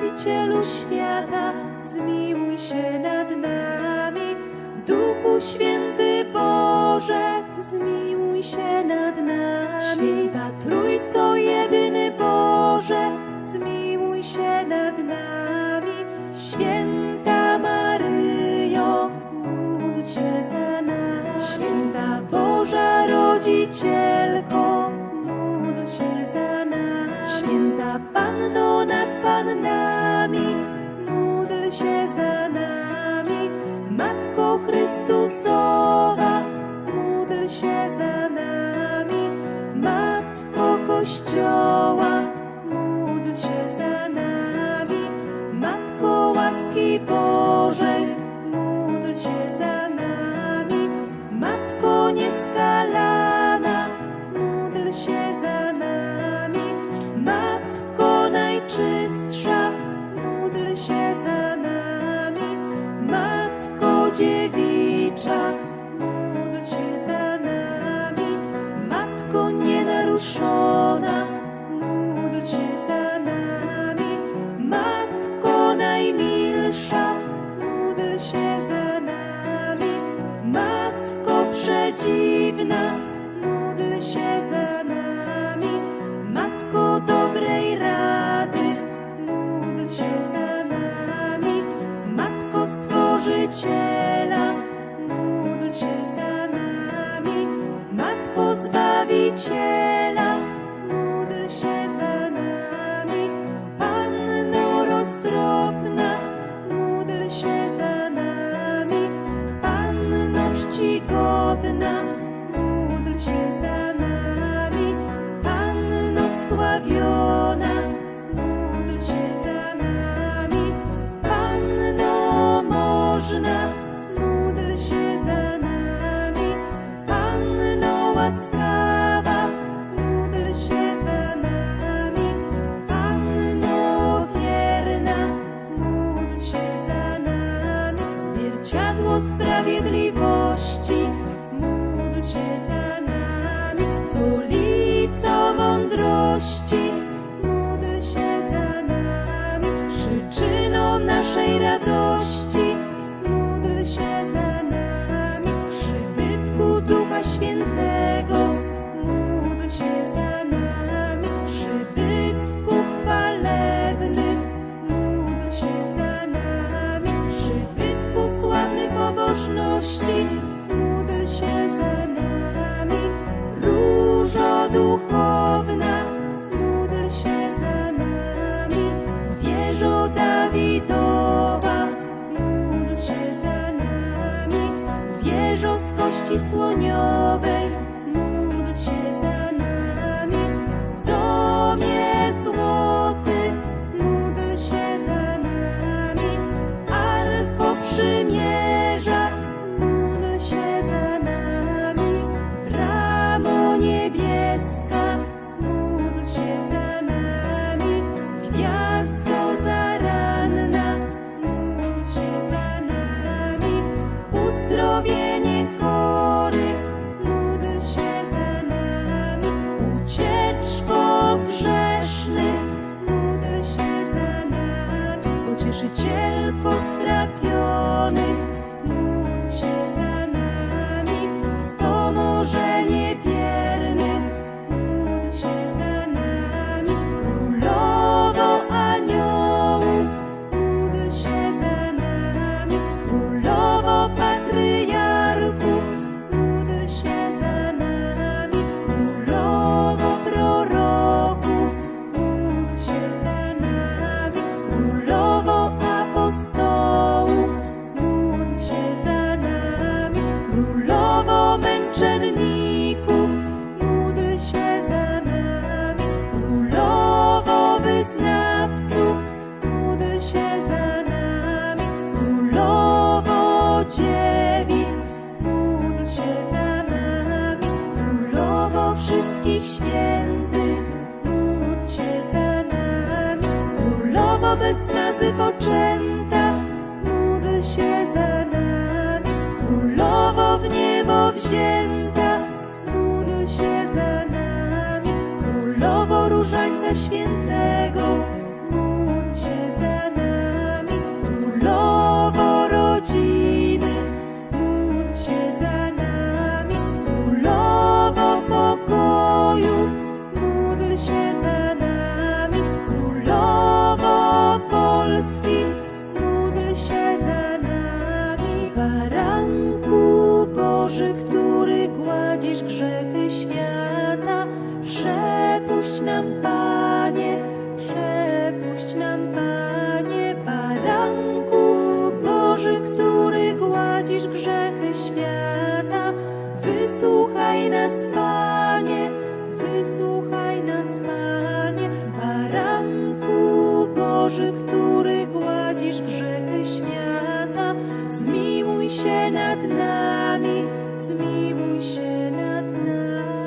Zbawicielu świata, zmiłuj się nad nami. Duchu Święty Boże, zmiłuj się nad nami. Święta Trójco jedyny Boże, zmiłuj się nad nami. Święta Maryjo, módl się za nami. Święta Boża Rodziciel, Chrystusowa, módl się za nami, Matko Kościoła, módl się za nami, Matko łaski Panna, módl się za nami. Matko dobrej rady, módl się za nami. Matko Stworzyciela, módl się za nami. Matko Zbawiciela. duchowna, módl się za nami. Wieżo Dawidowa, módl się za nami. Wieżo z kości słoniowej, dziewic, módl się za nami, królowo wszystkich świętych, módl się za nami, królowo bez nazy poczęta, módl się za nami, królowo w niebo wzięta, módl się za nami, królowo różańca świętego. Przepuść nam, Panie, przepuść nam, Panie, baranku Boży, który gładzisz grzechy świata. Wysłuchaj nas, Panie, wysłuchaj nas, Panie, baranku Boży, który gładzisz grzechy świata. Zmiłuj się nad nami, zmiłuj się nad nami.